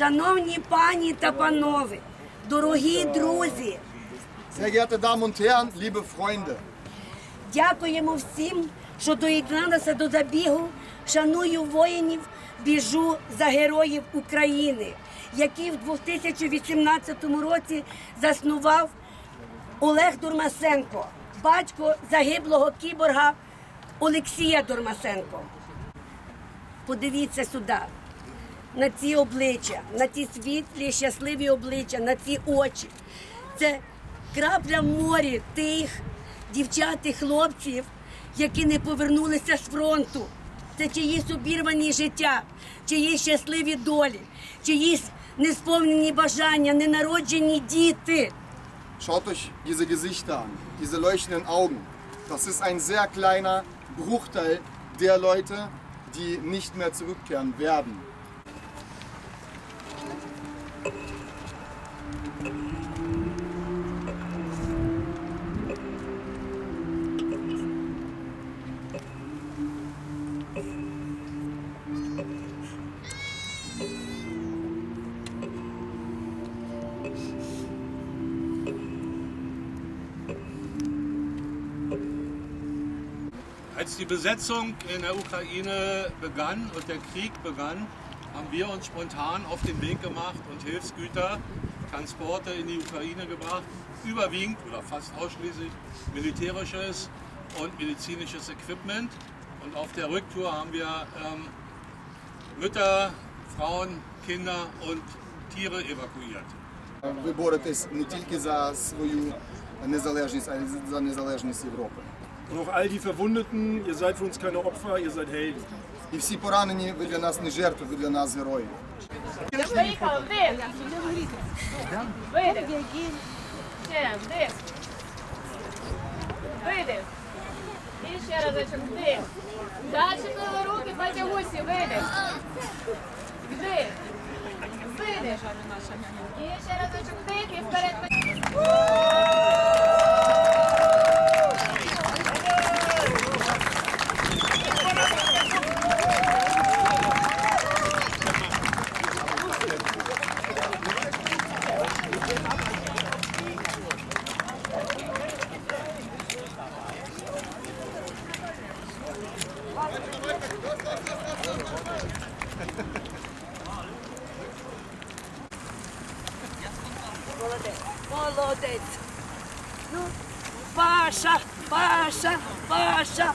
Шановні пані та панове, дорогі друзі, Sehr geehrte Damen und Herren, liebe Freunde, дякуємо всім, що доєдналися до забігу. Шаную воїнів, біжу за героїв України, які в 2018 році заснував Олег Дурмасенко, батько загиблого кіборга Олексія Дурмасенко. Подивіться сюди, на ці обличчя, на ті світлі, щасливі обличчя, на ці очі. Це крапля в морі тих дівчат і хлопців, які не повернулися з фронту. Це чиїсь обірвані життя, чиїсь щасливі долі, чиїсь несповнені бажання, ненароджені діти. schaut euch diese Gesichter an, diese leuchtenden Augen. Das ist ein sehr kleiner Bruchteil der Leute, die nicht mehr zurückkehren werden. Als die Besetzung in der Ukraine begann und der Krieg begann, haben wir uns spontan auf den Weg gemacht und Hilfsgüter, Transporte in die Ukraine gebracht. Überwiegend oder fast ausschließlich militärisches und medizinisches Equipment. Und auf der Rücktour haben wir ähm, Mütter, Frauen, Kinder und Tiere evakuiert. Ви боретесь не тільки за свою незалежність, а й за незалежність Європи. Und auch all die Verwundeten, ihr seid für uns keine Opfer, ihr seid Helden. І всі поранені, ви для нас не жертви, ви для нас герої. Вдих. Видих. Ще, вдих. Видих. І ще разочок, вдих. Далі руки, потягуйся, видих. Вдих. Видих. І ще разочок вперед. Молодець, молодець. Ну, Паша, Паша, Паша.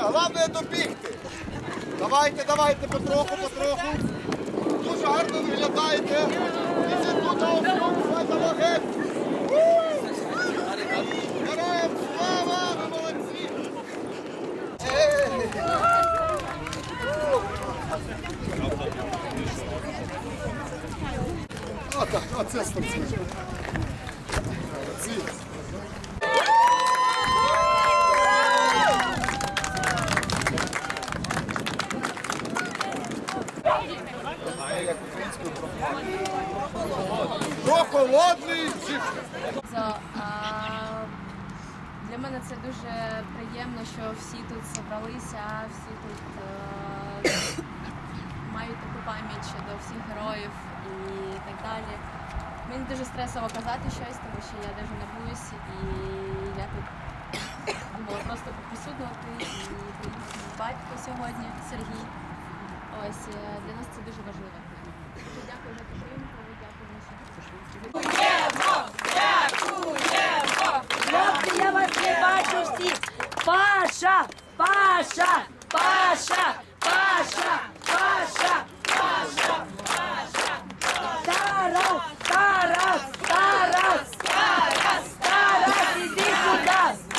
Піться, головне добігти. Давайте, давайте, потроху, потроху. Дуже гарно виглядаєте. Інститут Ауструм, Свята Логет. Героям слава, ви молодці. Молодці. Прохолодний зіп. Для мене це дуже приємно, що всі тут зібралися, всі тут е, мають таку пам'ять щодо всіх героїв і так далі. Мені дуже стресово казати щось, тому що я дуже нервуюсь і я тут думала просто поприсутнути і батько сьогодні, Сергій. Ось е, для нас це дуже важливо. Дякую за підтримку, дякую за Хлопці, я вас не бачу всіх. Паша, Паша, Паша, Паша, Паша, Паша. Тарас, Тарас, Тарас, Тарас, Тарас, іди сюди.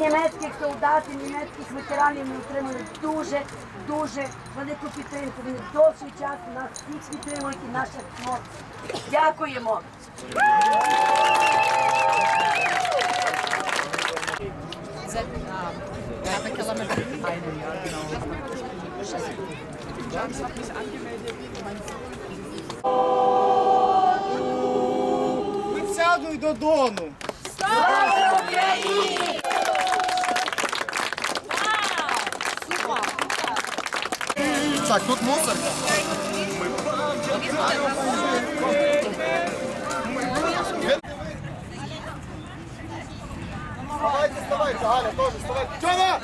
Німецьких солдатів, німецьких ветеранів ми отримали дуже, дуже велику підтримку. Вони довший час нас всіх підтримують і наших хлопців. Дякуємо. Присяду й до Дону. Так, тут мусор. Вставайте, вставайте, Галя, тоже вставайте. Тёма!